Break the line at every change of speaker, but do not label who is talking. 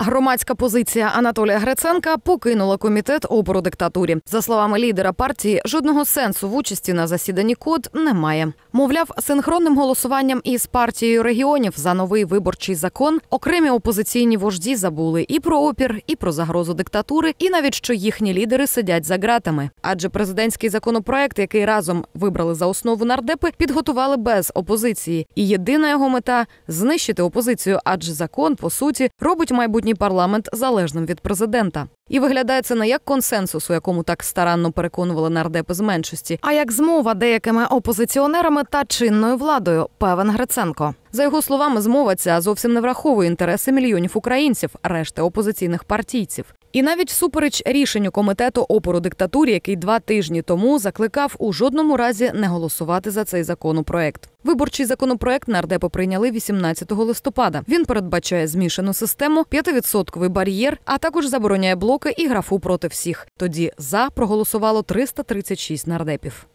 Громадська позиція Анатолія Гриценка покинула комітет опору диктатурі. За словами лідера партії, жодного сенсу в участі на засіданні код немає. Мовляв, синхронним голосуванням із партією регіонів за новий виборчий закон окремі опозиційні вожді забули і про опір, і про загрозу диктатури, і навіть що їхні лідери сидять за ґратами. Адже президентський законопроект, який разом вибрали за основу нардепи, підготували без опозиції. І єдина його мета знищити опозицію, адже закон по суті робить майбутній парламент залежним від президента. І виглядає це не як консенсус, у якому так старанно переконували нардепи з меншості, а як змова деякими опозиціонерами та чинною владою. Певен Гриценко. За його словами, змова ця зовсім не враховує інтереси мільйонів українців, решти опозиційних партійців. І навіть всупереч рішенню комітету опору диктатурі, який два тижні тому закликав у жодному разі не голосувати за цей законопроект. Виборчий законопроект нардепи прийняли 18 листопада. Він передбачає змішану систему, 5-відсотковий бар'єр, а також забороняє блоки і графу проти всіх. Тоді за проголосувало 336 нардепів.